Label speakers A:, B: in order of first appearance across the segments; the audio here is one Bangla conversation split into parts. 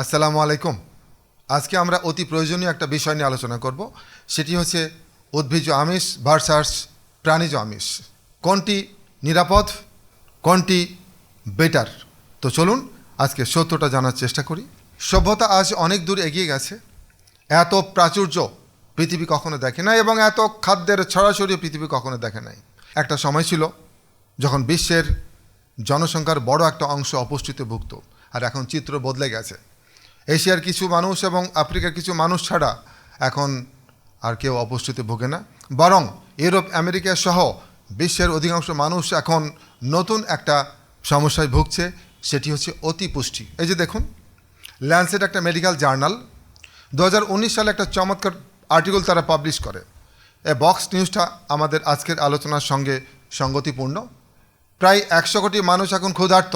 A: আসসালামু আলাইকুম। আজকে আমরা অতি প্রয়োজনীয় একটা বিষয় নিয়ে আলোচনা করব। সেটি হচ্ছে উদ্ভিজ্জ আমিষ ভার্সাস প্রাণীজ আমিষ। কোনটি নিরাপদ, কোনটি বেটার তো চলুন আজকে সত্যটা জানার চেষ্টা করি। সভ্যতা আজ অনেক দূর এগিয়ে গেছে। এত প্রাচুর্য পৃথিবী কখনো দেখে নাই এবং এত খাদ্যের ছড়াছড়ি পৃথিবী কখনো দেখে নাই। একটা সময় ছিল যখন বিশ্বের জনসংখ্যার বড় একটা অংশ অপুষ্টিতে ভুগত আর এখন চিত্র বদলে গেছে। এশিয়ার কিছু মানুষ এবং আফ্রিকার কিছু মানুষ ছাড়া এখন আর কেউ অপুষ্টিতে ভোগে না। বরং ইউরোপ, আমেরিকা সহ বিশ্বের অধিকাংশ মানুষ এখন নতুন একটা সমস্যায় ভুগছে, সেটি হচ্ছে অতিপুষ্টি এই যে দেখুন ল্যান্সেট একটা মেডিকেল জার্নাল দু হাজার উনিশ সালে একটা চমৎকার আর্টিকেল তারা পাবলিশ করে। এ বক্স নিউজটা আমাদের আজকের আলোচনার সঙ্গে সঙ্গতিপূর্ণ। প্রায় একশো কোটি মানুষ এখন ক্ষুধার্ত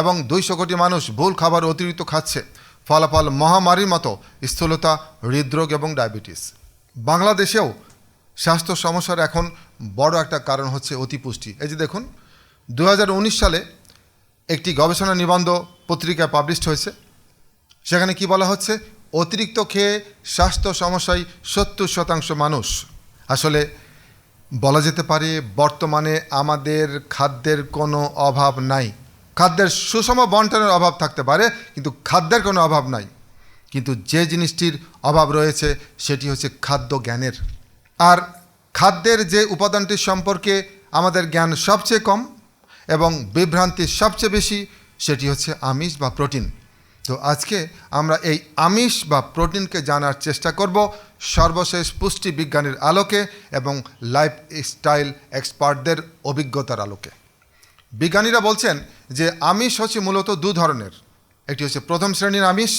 A: এবং দুইশো কোটি মানুষ ভুল খাবার অতিরিক্ত খাচ্ছে। ফলাফল মহামারীর মতো স্থূলতা, হৃদরোগ এবং ডায়াবেটিস। বাংলাদেশেও স্বাস্থ্য সমস্যার এখন বড় একটা কারণ হচ্ছে অতিপুষ্টি। এই যে দেখুন দু হাজার উনিশ সালে একটি গবেষণা নিবন্ধ পত্রিকায় পাবলিশড হয়েছে। সেখানে কি বলা হচ্ছে? অতিরিক্ত খেয়ে স্বাস্থ্য সমস্যায় সত্তর শতাংশ মানুষ। আসলে বলা যেতে পারে বর্তমানে আমাদের খাদ্যের কোনো অভাব নাই। খাদ্যের সুষম বন্টনের অভাব থাকতে পারে, কিন্তু খাদ্যের কোনো অভাব নাই। কিন্তু যে জিনিসটির অভাব রয়েছে, সেটি হচ্ছে খাদ্য জ্ঞানের। আর খাদ্যের যে উপাদানটি সম্পর্কে আমাদের জ্ঞান সবচেয়ে কম এবং বিভ্রান্তি সবচেয়ে বেশি, সেটি হচ্ছে আমিষ বা প্রোটিন। তো আজকে আমরা এই আমিষ বা প্রোটিনকে জানার চেষ্টা করব সর্বশেষ পুষ্টি বিজ্ঞানের আলোকে এবং লাইফ স্টাইল এক্সপার্টদের অভিজ্ঞতার আলোকে। বিজ্ঞানীরা বলছেন যে আমিষ হচ্ছে মূলত দু ধরনের। একটি হচ্ছে প্রথম শ্রেণির আমিষ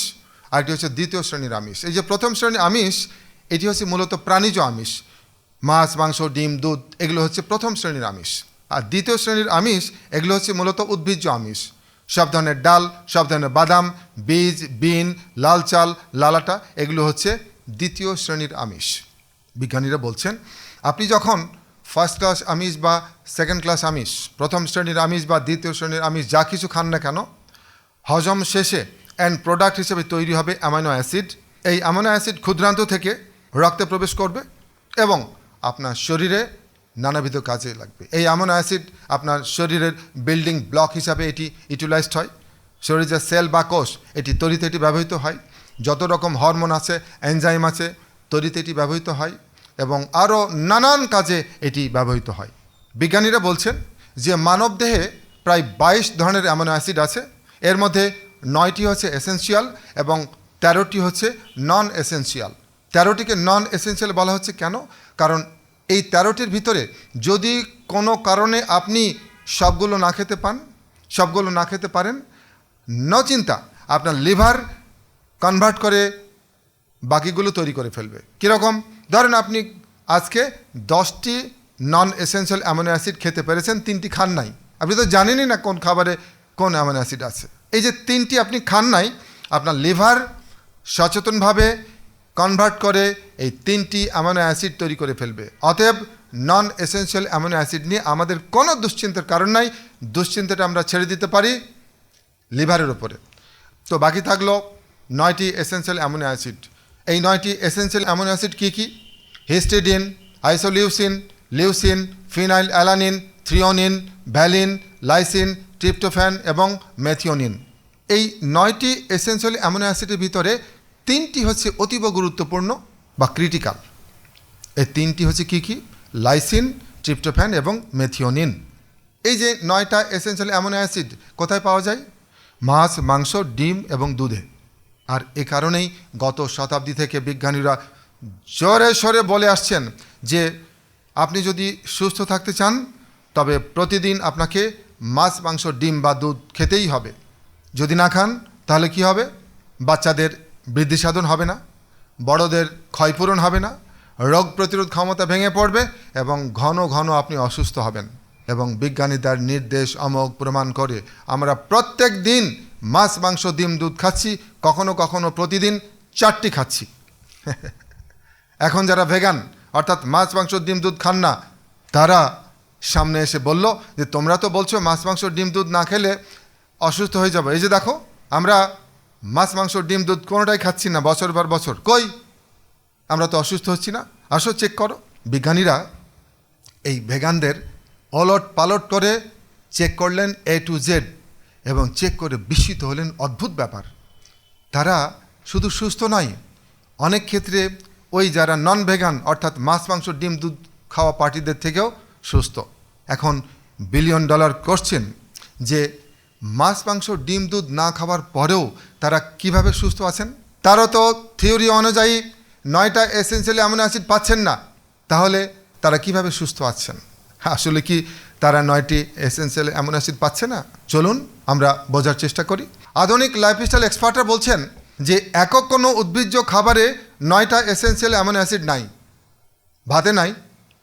A: আর একটি হচ্ছে দ্বিতীয় শ্রেণির আমিষ। এই যে প্রথম শ্রেণির আমিষ, এটি হচ্ছে মূলত প্রাণীজ আমিষ। মাছ, মাংস, ডিম, দুধ, এগুলো হচ্ছে প্রথম শ্রেণির আমিষ। আর দ্বিতীয় শ্রেণির আমিষ, এগুলো হচ্ছে মূলত উদ্ভিজ্জ আমিষ। সব ধরনের ডাল, সব ধরনের বাদাম, বীজ, বিন, লাল চাল, লালাটা, এগুলো হচ্ছে দ্বিতীয় শ্রেণির আমিষ। বিজ্ঞানীরা বলছেন, আপনি যখন ফার্স্ট ক্লাস আমিষ বা সেকেন্ড ক্লাস আমিষ প্রথম শ্রেণির আমিষ বা দ্বিতীয় শ্রেণির আমিষ যা কিছু খান না কেন, হজম শেষে অ্যান্ড প্রোডাক্ট হিসেবে তৈরি হবে অ্যামাইনো অ্যাসিড এই অ্যামাইনো অ্যাসিড ক্ষুদ্রান্ত থেকে রক্তে প্রবেশ করবে এবং আপনার শরীরে নানাবিধ কাজে লাগবে। এই অ্যামাইনো অ্যাসিড আপনার শরীরের বিল্ডিং ব্লক হিসাবে এটি ইউটিলাইজড হয়। শরীরের যে সেল বা কোষ, এটি তৈরিতে এটি ব্যবহৃত হয়। যত রকম হরমোন আছে এনজাইম আছে তৈরিতে এটি ব্যবহৃত হয়। এবং আরও নানান কাজে এটি ব্যবহৃত হয়। বিজ্ঞানীরা বলছেন যে মানবদেহে প্রায় বাইশ ধরনের অ্যামোনো অ্যাসিড আছে। এর মধ্যে নয়টি হচ্ছে এসেন্সিয়াল এবং তেরোটি হচ্ছে নন এসেন্সিয়াল তেরোটিকে নন এসেন্সিয়াল বলা হচ্ছে কেন? কারণ এই তেরোটির ভিতরে যদি কোনো কারণে আপনি সবগুলো না খেতে পান, সবগুলো না খেতে পারেন, ন চিন্তা আপনার লিভার কনভার্ট করে বাকিগুলো তৈরি করে ফেলবে। কীরকম? ধরেন আপনি আজকে দশটি নন এসেন্সিয়াল অ্যামোনো অ্যাসিড খেতে পেরেছেন, তিনটি খান নাই। আপনি তো জানেনই না কোন খাবারে কোন অ্যামোনো অ্যাসিড আছে। এই যে তিনটি আপনি খান নাই, আপনার লিভার সচেতনভাবে কনভার্ট করে এই তিনটি অ্যামোনো অ্যাসিড তৈরি করে ফেলবে। অতএব নন এসেন্সিয়াল অ্যামোনো অ্যাসিড নিয়ে আমাদের কোনো দুশ্চিন্তার কারণ নাই, দুশ্চিন্তাটা আমরা ছেড়ে দিতে পারি লিভারের ওপরে তো বাকি থাকল নয়টি এসেন্সিয়াল অ্যামোনো অ্যাসিড এই নয়টি এসেন্সিয়াল অ্যামিনো অ্যাসিড কী কী? Histidine isoleucine leucine phenylalanine threonine valine lysine tryptophan এবং ম্যাথিওনিন এই নয়টি এসেন্সিয়াল অ্যামিনো অ্যাসিডের ভিতরে তিনটি হচ্ছে অতীব গুরুত্বপূর্ণ বা ক্রিটিক্যাল এই তিনটি হচ্ছে কী কী? লাইসিন ট্রিপ্টোফ্যান এবং মেথিওনিন এই যে নয়টা এসেন্সিয়াল অ্যামিনো অ্যাসিড কোথায় পাওয়া যায়? মাছ, মাংস, ডিম এবং দুধে। আর এ কারণেই গত শতাব্দী থেকে বিজ্ঞানীরা জোরে সরে বলে আসছেন যে আপনি যদি সুস্থ থাকতে চান, তবে প্রতিদিন আপনাকে মাছ, মাংস, ডিম বা দুধ খেতেই হবে। যদি না খান, তাহলে কি হবে? বাচ্চাদের বৃদ্ধি সাধন হবে না, বড়দের ক্ষয়পূরণ হবে না, রোগ প্রতিরোধ ক্ষমতা ভেঙে পড়বে এবং ঘন ঘন আপনি অসুস্থ হবেন। এবং বিজ্ঞানীদের নির্দেশ, অমোঘ প্রমাণ করে আমরা প্রত্যেক দিন মাছ, মাংস, ডিম, দুধ খাচ্ছি, কখনো কখনো প্রতিদিন চারটি খাচ্ছি। এখন যারা ভেগান অর্থাৎ মাছ, মাংস, ডিম, দুধ খান না, তারা সামনে এসে বলল যে, তোমরা তো বলছো মাছ, মাংস, ডিম, দুধ না খেলে অসুস্থ হয়ে যাবে। এই যে দেখো, আমরা মাছ, মাংস, ডিম, দুধ কোনোটাই খাচ্ছি না, বছর পর বছর। কই? আমরা তো অসুস্থ হচ্ছি না। আসো চেক করো। বিজ্ঞানীরা এই ভেগানদের অলট পালট করে চেক করলেন এ টু জেড এবং চেক করে বিস্মিত হলেন অদ্ভুত ব্যাপার। তারা শুধু সুস্থ নয়, অনেক ক্ষেত্রে ওই যারা নন ভেগান অর্থাৎ মাছ, মাংস, ডিম, দুধ খাওয়া পার্টিদের থেকেও সুস্থ। এখন বিলিয়ন ডলার করছেন যে মাছ, মাংস, ডিম, দুধ না খাওয়ার পরেও তারা কীভাবে সুস্থ আছেন? তারও তো থিওরি অনুযায়ী নয়টা এসেন্সিয়ালি অ্যামিনো অ্যাসিড পাচ্ছেন না। তাহলে তারা কীভাবে সুস্থ আছেন? আসলে কি তারা নয়টি এসেন্সিয়াল অ্যামিনো অ্যাসিড পাচ্ছে না। চলুন আমরা বোঝার চেষ্টা করি। আধুনিক লাইফস্টাইল এক্সপার্টরা বলছেন যে একক কোনো উদ্ভিজ্জ খাবারে নয়টা এসেন্সিয়াল অ্যামিনো অ্যাসিড নাই। ভাতে নাই,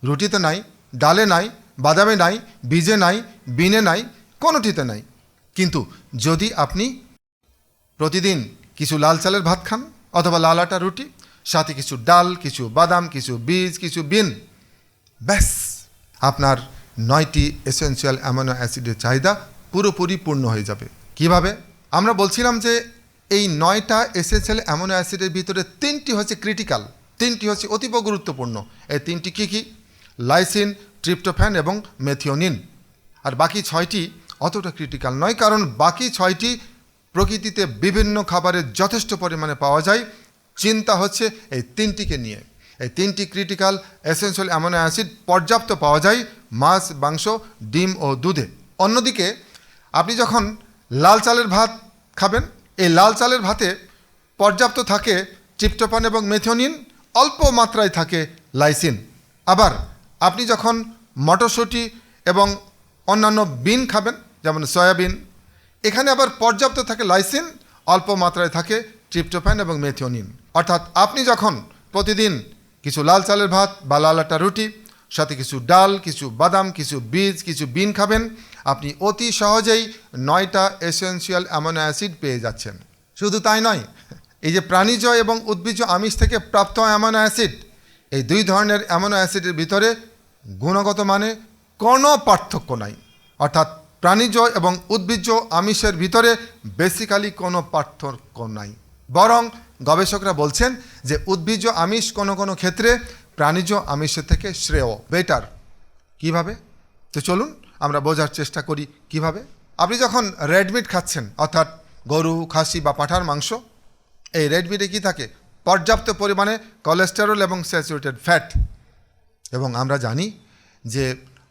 A: রুটিতে নাই, ডালে নাই, বাদামে নাই, বীজে নাই, বিনে নাই, কোনোটিতে নাই। কিন্তু যদি আপনি প্রতিদিন কিছু লাল চালের ভাত খান অথবা লাল আটা রুটি, সাথে কিছু ডাল, কিছু বাদাম, কিছু বীজ, কিছু বিন, ব্যাস, আপনার নয়টি এসেন্সিয়াল অ্যামাইনো অ্যাসিডের চাহিদা পুরোপুরি পূর্ণ হয়ে যাবে। কীভাবে? আমরা বলছিলাম যে এই নয়টা এসেন্সিয়াল অ্যামাইনো অ্যাসিডের ভিতরে তিনটি হচ্ছে ক্রিটিক্যাল তিনটি হচ্ছে অতীব গুরুত্বপূর্ণ। এই তিনটি কী কী? লাইসিন ট্রিপ্টোফ্যান এবং মেথিওনিন আর বাকি ছয়টি অতটা ক্রিটিক্যাল নয়, কারণ বাকি ছয়টি প্রকৃতিতে বিভিন্ন খাবারে যথেষ্ট পরিমাণে পাওয়া যায়। চিন্তা হচ্ছে এই তিনটিকে নিয়ে। এই তিনটি ক্রিটিক্যাল এসেন্সিয়াল অ্যামিনো অ্যাসিড পর্যাপ্ত পাওয়া যায় মাছ, মাংস, ডিম ও দুধে। অন্যদিকে আপনি যখন লাল চালের ভাত খাবেন, এই লাল চালের ভাতে পর্যাপ্ত থাকে ট্রিপ্টোফান এবং মেথিওনিন, অল্প মাত্রায় থাকে লাইসিন। আবার আপনি যখন মটরশুঁটি এবং অন্যান্য বিন খাবেন, যেমন সয়াবিন, এখানে আবার পর্যাপ্ত থাকে লাইসিন, অল্প মাত্রায় থাকে ট্রিপ্টোফ্যান এবং মেথিওনিন। অর্থাৎ আপনি যখন প্রতিদিন কিছু লাল চালের ভাত বা লাল আটা রুটি সাথে কিছু ডাল, কিছু বাদাম, কিছু বীজ, কিছু বিন খাবেন। আপনি অতি সহজেই নয়টা এসেন্সিয়াল অ্যামোনো অ্যাসিড পেয়ে যাচ্ছেন। শুধু তাই নয়, এই যে প্রাণীজ এবং উদ্ভিজ্জ আমিষ থেকে প্রাপ্ত অ্যামোনো অ্যাসিড এই দুই ধরনের অ্যামোনো অ্যাসিডের ভিতরে গুণগত মানে কোনো পার্থক্য নাই। অর্থাৎ প্রাণীজ এবং উদ্ভিজ্জ আমিষের ভিতরে বেসিক্যালি কোনো পার্থক্য নাই। বরং গবেষকরা বলছেন যে উদ্ভিজ্জ আমিষ কোনো কোনো ক্ষেত্রে প্রাণীজ আমিষের থেকে শ্রেয় বেটার কীভাবে? তো চলুন আমরা বোঝার চেষ্টা করি কীভাবে। আপনি যখন রেড মিট খাচ্ছেন, অর্থাৎ গরু, খাসি বা পাঁঠার মাংস, এই রেড মিটে কী থাকে? পর্যাপ্ত পরিমাণে কোলেস্টেরল এবং স্যাচুরেটেড ফ্যাট এবং আমরা জানি যে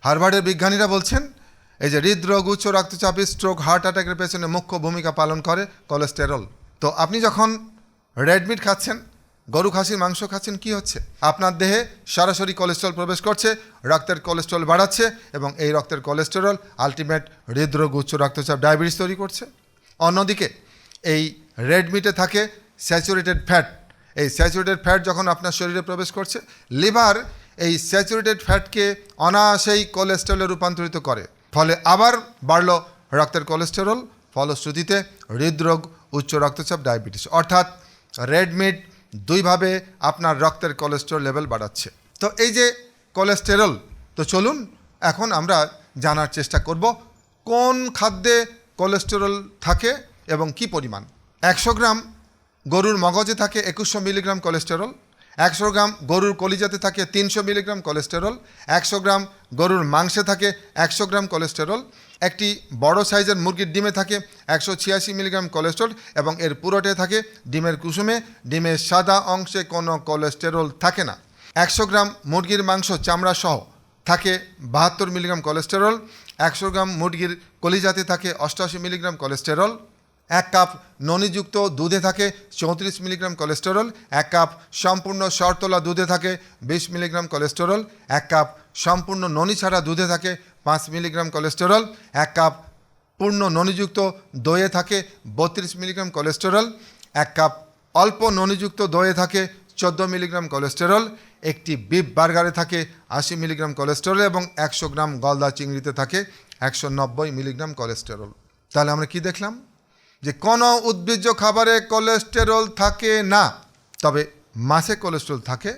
A: হার্ভার্ডের বিজ্ঞানীরা বলছেন, এই যে হৃদরোগ, উচ্চ রক্তচাপ স্ট্রোক হার্ট অ্যাটাকের পেছনে মুখ্য ভূমিকা পালন করে কোলেস্টেরল তো আপনি যখন রেড মিট খাচ্ছেন গরু খাসির মাংস খাচ্ছেন, কি হচ্ছে? আপনার দেহে সরাসরি কোলেস্ট্রল প্রবেশ করছে, রক্তের কোলেস্ট্রল বাড়াচ্ছে এবং এই রক্তের কোলেস্টেরল আলটিমেট হৃদরোগ উচ্চ রক্তচাপ ডায়াবেটিস তৈরি করছে। অন্যদিকে, এই রেড মিটে থাকে স্যাচুরেটেড ফ্যাট এই স্যাচুরেটেড ফ্যাট যখন আপনার শরীরে প্রবেশ করছে লিভার এই স্যাচুরেটেড ফ্যাটকে অনায়াসেই কোলেস্টেরলে রূপান্তরিত করে। ফলে আবার বাড়ল রক্তের কোলেস্টেরল ফলশ্রুতিতে হৃদরোগ উচ্চ রক্তচাপ ডায়াবেটিস অর্থাৎ রেড মিট দুইভাবে আপনার রক্তের কোলেস্টেরল লেভেল বাড়াচ্ছে। তো এই যে কোলেস্টেরল তো চলুন এখন আমরা জানার চেষ্টা করব কোন খাদ্যে কোলেস্টেরল থাকে এবং কি পরিমাণ। একশো গ্রাম গরুর মগজে থাকে একুশশো মিলিগ্রাম কোলেস্টেরল একশো গ্রাম গরুর কলিজাতে থাকে তিনশো মিলিগ্রাম কোলেস্টেরল একশো গ্রাম গরুর মাংসে থাকে একশো গ্রাম কোলেস্টেরল একটি বড় সাইজের মুরগির ডিমে থাকে একশো ছিয়াশি মিলিগ্রাম কোলেস্ট্রল এবং এর পুরোটে থাকে ডিমের কুসুমে ডিমের সাদা অংশে কোনো কোলেস্টেরল থাকে না। একশো গ্রাম মুরগির মাংস চামড়া সহ থাকে বাহাত্তর মিলিগ্রাম কোলেস্টেরল, একশো গ্রাম মুরগির কলিজাতে থাকে অষ্টআশি মিলিগ্রাম কোলেস্টেরল, এক কাপ ননিযুক্ত দুধে থাকে চৌত্রিশ মিলিগ্রাম কোলেস্টেরল, এক কাপ সম্পূর্ণ শর্তলা দুধে থাকে বিশ মিলিগ্রাম কোলেস্টেরল, এক কাপ সম্পূর্ণ ননি ছাড়া দুধে থাকে পাঁচ মিলিগ্রাম কোলেস্টেরল এক কাপ পূর্ণ ননিযুক্ত দইয়ে থাকে বত্রিশ মিলিগ্রাম কোলেস্টেরল এক কাপ অল্প ননিযুক্ত দইয়ে থাকে চোদ্দ মিলিগ্রাম কোলেস্টেরল একটি বিফ বার্গারে থাকে আশি মিলিগ্রাম কোলেস্টেরল এবং একশো গ্রাম গলদা চিংড়িতে থাকে একশো নব্বই মিলিগ্রাম কোলেস্টেরল তাহলে আমরা কি দেখলাম? যে কোনো উদ্ভিজ্জ খাবারে কোলেস্টেরল থাকে না, তবে মাছে কোলেস্টেরল থাকে,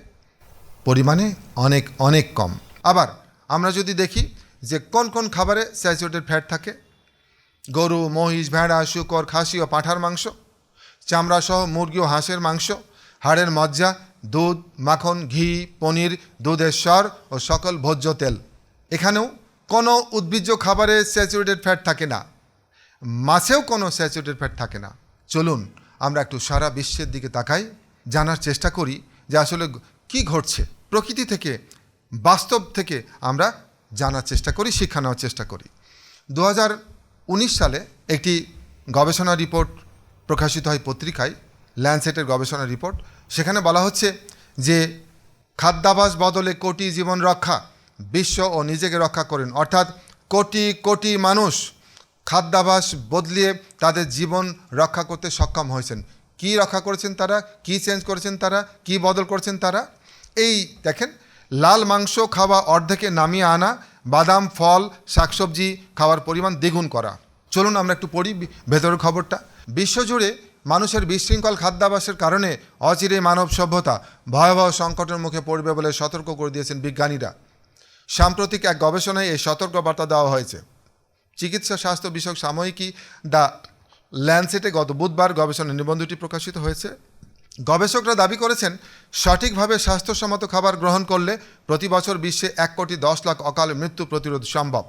A: পরিমাণে অনেক অনেক কম। আবার আমরা যদি দেখি যে কোন কোন খাবারে স্যাচুরেটেড ফ্যাট থাকে? গরু, মহিষ, ভেড়া শুকর খাসি ও পাঁঠার মাংস, চামড়া সহ মুরগি ও হাঁসের মাংস, হাড়ের মজ্জা, দুধ, মাখন, ঘি, পনির, দুধের স্বর ও সকল ভোজ্য তেল। এখানেও কোনো উদ্ভিজ্জ খাবারে স্যাচুরেটেড ফ্যাট থাকে না। মাছেও কোনো স্যাচুরেটেড ফ্যাট থাকে না। চলুন, আমরা একটু সারা বিশ্বের দিকে তাকাই, জানার চেষ্টা করি যে আসলে কি ঘটছে। প্রকৃতি থেকে, বাস্তব থেকে আমরা জানার চেষ্টা করি, শিক্ষা নেওয়ার চেষ্টা করি। দু হাজার উনিশ সালে একটি গবেষণা রিপোর্ট প্রকাশিত হয় পত্রিকায়, ল্যান্ডসেটের গবেষণা রিপোর্ট। সেখানে বলা হচ্ছে যে, খাদ্যাভাস বদলে কোটি জীবন রক্ষা, বিশ্ব ও নিজেকে রক্ষা করেন। অর্থাৎ কোটি কোটি মানুষ খাদ্যাভাস বদলিয়ে তাদের জীবন রক্ষা করতে সক্ষম হয়েছেন। কি রক্ষা করেছেন তারা? কি চেঞ্জ করেছেন তারা? কি বদল করেছেন তারা? এই দেখেন লাল মাংস খাওয়া অর্ধেকে নামিয়ে আনা, বাদাম, ফল, শাকসবজি খাওয়ার পরিমাণ দ্বিগুণ করা। চলুন আমরা একটু পড়ি ভেতরের খবরটা। বিশ্বজুড়ে মানুষের বিশৃঙ্খল খাদ্যাভাসের কারণে অচিরে মানব সভ্যতা ভয়াবহ সংকটের মুখে পড়বে বলে সতর্ক করে দিয়েছেন বিজ্ঞানীরা। সাম্প্রতিক এক গবেষণায় এই সতর্কবার্তা দেওয়া হয়েছে। চিকিৎসা স্বাস্থ্য বিষয়ক সাময়িকী দ্য ল্যান্ডসেটে গত বুধবার গবেষণা নিবন্ধটি প্রকাশিত হয়েছে। গবেষকরা দাবি করেছেন, সঠিকভাবে স্বাস্থ্যসম্মত খাবার গ্রহণ করলে প্রতি বছর বিশ্বে এক কোটি দশ লাখ অকাল মৃত্যু প্রতিরোধ সম্ভব।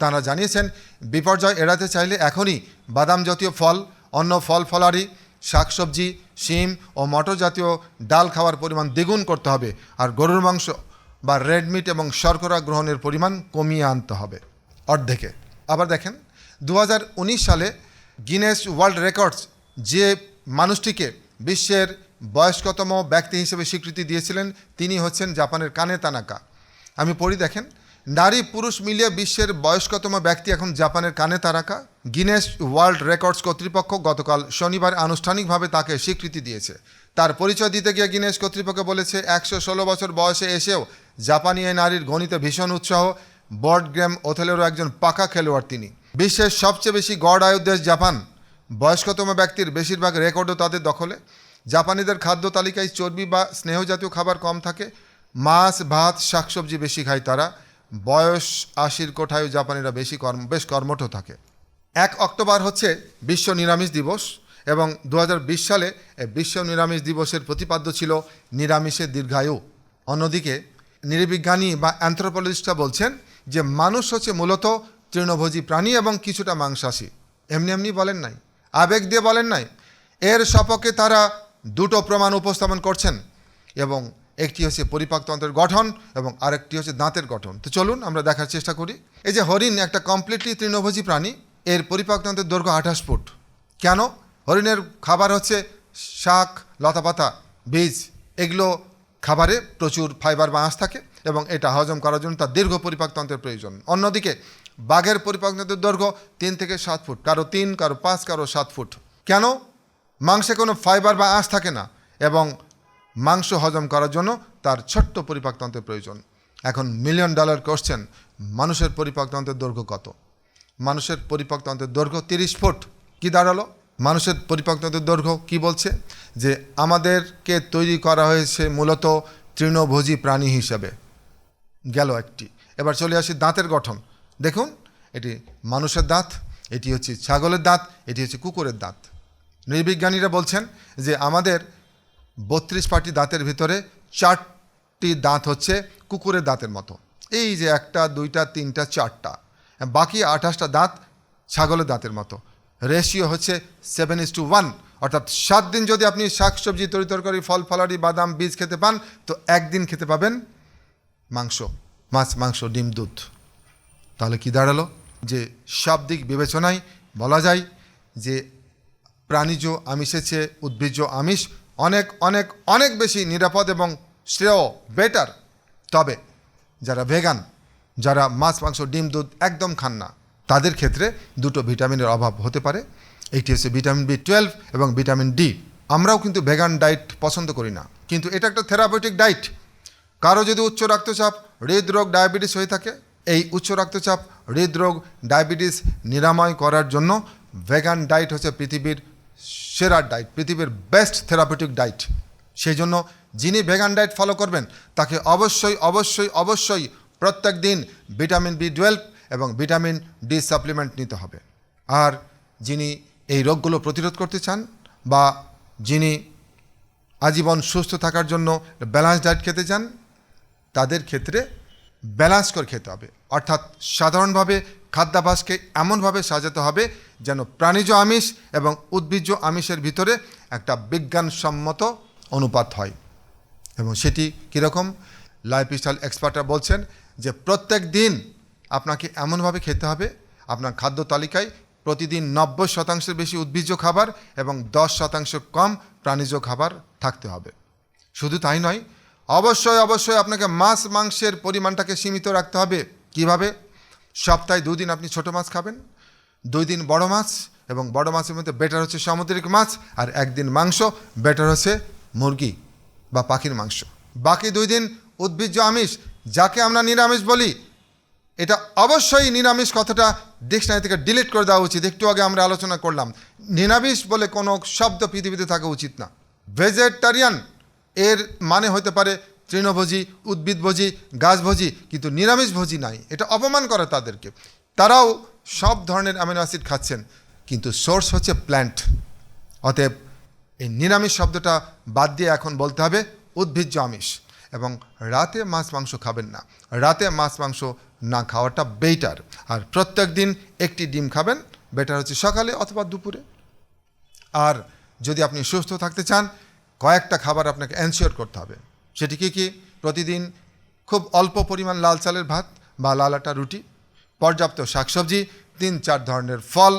A: তাঁরা জানিয়েছেন, বিপর্যয় এড়াতে চাইলে এখনই বাদাম জাতীয় ফল, অন্য ফল ফলারি, শাকসবজি, শিম ও মটর জাতীয় ডাল খাওয়ার পরিমাণ দ্বিগুণ করতে হবে আর গরুর মাংস বা রেড মিট এবং শর্করা গ্রহণের পরিমাণ কমিয়ে আনতে হবে। অর্ধেকে। আবার দেখেন দু হাজার উনিশ সালে গিনেস ওয়ার্ল্ড রেকর্ডস যে মানুষটিকে বিশ্বের বয়স্কতম ব্যক্তি হিসেবে স্বীকৃতি দিয়েছিলেন তিনি হচ্ছেন জাপানের কানে তানাকা। আমি পড়ি দেখেন, নারী পুরুষ মিলিয়ে বিশ্বের বয়স্কতম ব্যক্তি এখন জাপানের কানে তারাকা গিনেস ওয়ার্ল্ড রেকর্ডস কর্তৃপক্ষ গতকাল শনিবার আনুষ্ঠানিকভাবে তাকে স্বীকৃতি দিয়েছে। তার পরিচয় দিতে গিয়ে গিনেস কর্তৃপক্ষ বলেছে, একশো ষোলো বছর বয়সে এসেও জাপানি এই নারীর গণিতে ভীষণ উৎসাহ। বর্ড গেম ওথেলেরও একজন পাকা খেলোয়াড় তিনি। বিশ্বের সবচেয়ে বেশি গড় আয়ুর দেশ জাপান। বয়স্কতম ব্যক্তির বেশিরভাগ রেকর্ডও তাদের দখলে। জাপানিদের খাদ্য তালিকায় চর্বি বা স্নেহজাতীয় খাবার কম থাকে। মাছ, ভাত, শাকসবজি বেশি খায় তারা। বয়স আশির কোঠায়ও জাপানিরা বেশি কর্ম, বেশ কর্মঠ থাকে। এক অক্টোবর হচ্ছে বিশ্ব নিরামিষ দিবস এবং দু হাজার বিশ সালে বিশ্ব নিরামিষ দিবসের প্রতিপাদ্য ছিল নিরামিষের দীর্ঘায়ু। অন্যদিকে নৃবিজ্ঞানী বা অ্যান্থ্রোপোলজিস্টরা বলছেন যে মানুষ হচ্ছে মূলত তৃণভোজী প্রাণী এবং কিছুটা মাংসাশী। এমনি এমনি বলেন নাই। আবেগ দিয়ে বলেন নাই, এর সপক্ষে তারা দুটো প্রমাণ উপস্থাপন করছেন এবং একটি হচ্ছে পরিপাকতন্ত্রের গঠন এবং আরেকটি হচ্ছে দাঁতের গঠন। তো চলুন আমরা দেখার চেষ্টা করি। এই যে হরিণ একটা কমপ্লিটলি তৃণভোজী প্রাণী, এর পরিপাকতন্ত্রের দৈর্ঘ্য আঠাশ ফুট। কেন? হরিণের খাবার হচ্ছে শাক, লতাপাতা, বীজ, এগুলো খাবারে প্রচুর ফাইবার বা আঁশ থাকে এবং এটা হজম করার জন্য তার দীর্ঘ পরিপাকতন্ত্রের প্রয়োজন। অন্যদিকে বাঘের পরিপাকতন্ত্রের দৈর্ঘ্য তিন থেকে সাত ফুট। কারও তিন, কারও পাঁচ, কারও সাত ফুট। কেন? মাংসে কোনো ফাইবার বা আঁশ থাকে না এবং মাংস হজম করার জন্য তার ছোট্ট পরিপাকতন্ত্রের প্রয়োজন। এখন মিলিয়ন ডলার কোশ্চেন মানুষের পরিপাকতন্ত্রের দৈর্ঘ্য কত? মানুষের পরিপাকতন্ত্রের দৈর্ঘ্য তিরিশ ফুট। কি দাঁড়াল? মানুষের পরিপাকতন্ত্রের দৈর্ঘ্য কি বলছে? যে আমাদেরকে তৈরি করা হয়েছে মূলত তৃণভোজী প্রাণী হিসেবে। গেল একটি। এবার চলে আসি দাঁতের গঠন। দেখুন, এটি মানুষের দাঁত, এটি হচ্ছে ছাগলের দাঁত, এটি হচ্ছে কুকুরের দাঁত। নৃবিজ্ঞানীরা বলছেন যে আমাদের বত্রিশ পাটি দাঁতের ভিতরে চারটি দাঁত হচ্ছে কুকুরের দাঁতের মতো। এই যে একটা, দুইটা, তিনটা, চারটা, বাকি আঠাশটা দাঁত ছাগলের দাঁতের মতো। রেশিও হচ্ছে সেভেন ইস টু ওয়ান অর্থাৎ সাত দিন যদি আপনি শাকসবজি, তরি তরকারি, ফল ফলারি বাদাম, বীজ খেতে পান, তো একদিন খেতে পাবেন মাংস, মাছ, মাংস, ডিম, দুধ। তাহলে কি দাঁড়াল? যে শাব্দিক বিবেচনায় বলা যায় যে প্রাণীজ আমিষের চেয়ে উদ্ভিজ্জ আমিষ। অনেক অনেক অনেক বেশি নিরাপদ এবং শ্রেয় বেটার তবে যারা ভেগান যারা মাছ, মাংস, ডিম, দুধ একদম খান না, তাদের ক্ষেত্রে দুটো ভিটামিনের অভাব হতে পারে। একটি হচ্ছে ভিটামিন বি টুয়েলভ এবং ভিটামিন ডি আমরাও কিন্তু ভেগান ডায়েট পছন্দ করি না। কিন্তু এটা একটা থেরাপিউটিক ডায়েট কারও যদি উচ্চ রক্তচাপ, হৃদরোগ ডায়াবেটিস হয়ে থাকে এই উচ্চ রক্তচাপ হৃদরোগ, ডায়াবেটিস নিরাময় করার জন্য ভেগান ডায়েট হচ্ছে পৃথিবীর সেরা ডায়েট, পৃথিবীর বেস্ট থেরাপিউটিক ডায়েট। সেই জন্য যিনি ভেগান ডায়েট ফলো করবেন, তাকে অবশ্যই অবশ্যই অবশ্যই প্রত্যেক দিন ভিটামিন বি টুয়েলভ এবং ভিটামিন ডি সাপ্লিমেন্ট নিতে হবে। আর যিনি এই রোগগুলো প্রতিরোধ করতে চান বা যিনি আজীবন সুস্থ থাকার জন্য ব্যালান্স ডায়েট খেতে চান, তাদের ক্ষেত্রে ব্যালেন্স করে খেতে হবে। অর্থাৎ সাধারণভাবে খাদ্যাভাসকে এমনভাবে সাজাতে হবে যেন প্রাণীজ আমিষ এবং উদ্ভিজ্জ আমিষের ভিতরে একটা বিজ্ঞানসম্মত অনুপাত হয়। এবং সেটি কীরকম? লাইফ লাইফস্টাইল এক্সপার্টরা বলছেন যে প্রত্যেক দিন আপনাকে এমনভাবে খেতে হবে, আপনার খাদ্য তালিকায় প্রতিদিন নব্বই শতাংশের বেশি উদ্ভিজ্জ খাবার এবং দশ শতাংশ কম প্রাণীজ খাবার থাকতে হবে। শুধু তাই নয় অবশ্যই অবশ্যই আপনাকে মাছ, মাংসের পরিমাণটাকে সীমিত রাখতে হবে। কীভাবে? সপ্তাহে দুদিন আপনি ছোট মাছ খাবেন দুই দিন বড় মাছ এবং বড় মাছের মধ্যে বেটার হচ্ছে সামুদ্রিক মাছ আর একদিন মাংস বেটার হচ্ছে মুরগি বা পাখির মাংস। বাকি দুই দিন উদ্ভিজ্জ আমিষ, যাকে আমরা নিরামিষ বলি, এটা অবশ্যই নিরামিষ কথাটা ডিকশনারি থেকে ডিলিট করে দেওয়া উচিত। একটু আগে আমরা আলোচনা করলাম, নিরামিষ বলে কোনো শব্দ পৃথিবীতে থাকা উচিত না। ভেজিটেরিয়ান এর মানে হতে পারে তৃণভোজী, উদ্ভিদভোজী, গাছভোজী, কিন্তু নিরামিষভোজী নাই। এটা অপমান করে তাদেরকে। তারাও সব ধরনের অ্যামিনো অ্যাসিড খাচ্ছেন, কিন্তু সোর্স হচ্ছে প্ল্যান্ট। অতএব এই নিরামিষ শব্দটা বাদ দিয়ে এখন বলতে হবে উদ্ভিজ্জ আমিষ। এবং রাতে মাছ মাংস খাবেন না। রাতে মাছ মাংস না খাওয়াটা বেটার আর প্রত্যেক দিন একটি ডিম খাবেন, বেটার হচ্ছে সকালে অথবা দুপুরে। আর যদি আপনি সুস্থ থাকতে চান কয়েকটা খাবার আপনাকে এনশিওর করতে হবে। সেটি কি কি প্রতিদিন খুব অল্প পরিমাণ লাল চালের ভাত বা লাল আটা, রুটি, পর্যাপ্ত শাকসবজি, তিন চার ধরনের ফল,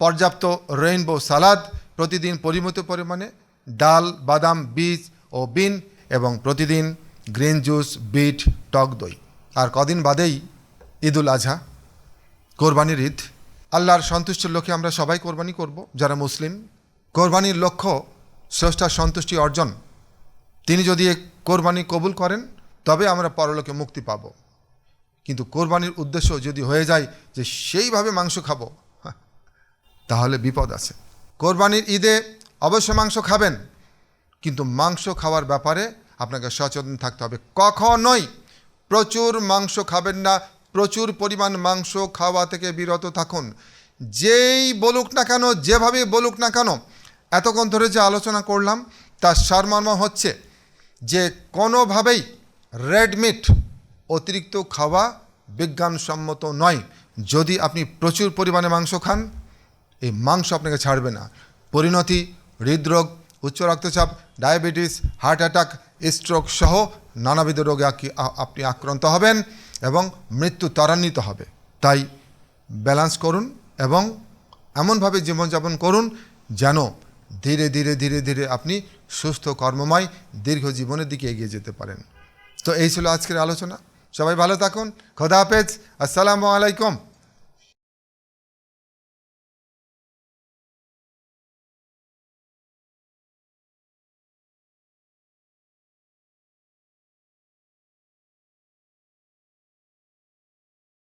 A: পর্যাপ্ত রেইনবো সালাদ প্রতিদিন পরিমিত পরিমাণে ডাল, বাদাম, বীজ ও বিন এবং প্রতিদিন গ্রিন জুস বিট টক দই। আর কদিন বাদেই ঈদুল আজহা, কোরবানির ঈদ। আল্লাহর সন্তুষ্টির লক্ষ্যে আমরা সবাই কোরবানি করব, যারা মুসলিম। কোরবানির লক্ষ্য স্রষ্টার সন্তুষ্টি অর্জন। তিনি যদি কোরবানি কবুল করেন, তবে আমরা পরলোকে মুক্তি পাব। কিন্তু কোরবানির উদ্দেশ্য যদি হয়ে যায় যে সেইভাবে মাংস খাব তাহলে বিপদ আছে। কোরবানির ঈদে অবশ্য মাংস খাবেন, কিন্তু মাংস খাওয়ার ব্যাপারে আপনাকে সচেতন থাকতে হবে। কখনোই প্রচুর মাংস খাবেন না, প্রচুর পরিমাণ মাংস খাওয়া থেকে বিরত থাকুন। যেই বলুক না কেন যেভাবে বলুক না কেন এতক্ষণ ধরে যে আলোচনা করলাম, তার সারমর্ম হচ্ছে যে কোনোভাবেই রেড মিট অতিরিক্ত খাওয়া বিজ্ঞানসম্মত নয়। যদি আপনি প্রচুর পরিমাণে মাংস খান, এই মাংস আপনাকে ছাড়বে না। পরিণতি, হৃদরোগ, উচ্চ রক্তচাপ, ডায়াবেটিস, হার্ট অ্যাটাক, স্ট্রোক সহ নানাবিধ রোগে আপনি আক্রান্ত হবেন এবং মৃত্যু ত্বরান্বিত হবে। তাই ব্যালেন্স করুন এবং এমনভাবে জীবনযাপন করুন যেন ধীরে ধীরে ধীরে ধীরে আপনি সুস্থ, কর্মময়, দীর্ঘ জীবনের দিকে এগিয়ে যেতে পারেন। তো এই ছিল আজকের আলোচনা। সবাই ভালো থাকুন। খোদা হাফেজ। আসসালামু আলাইকুম।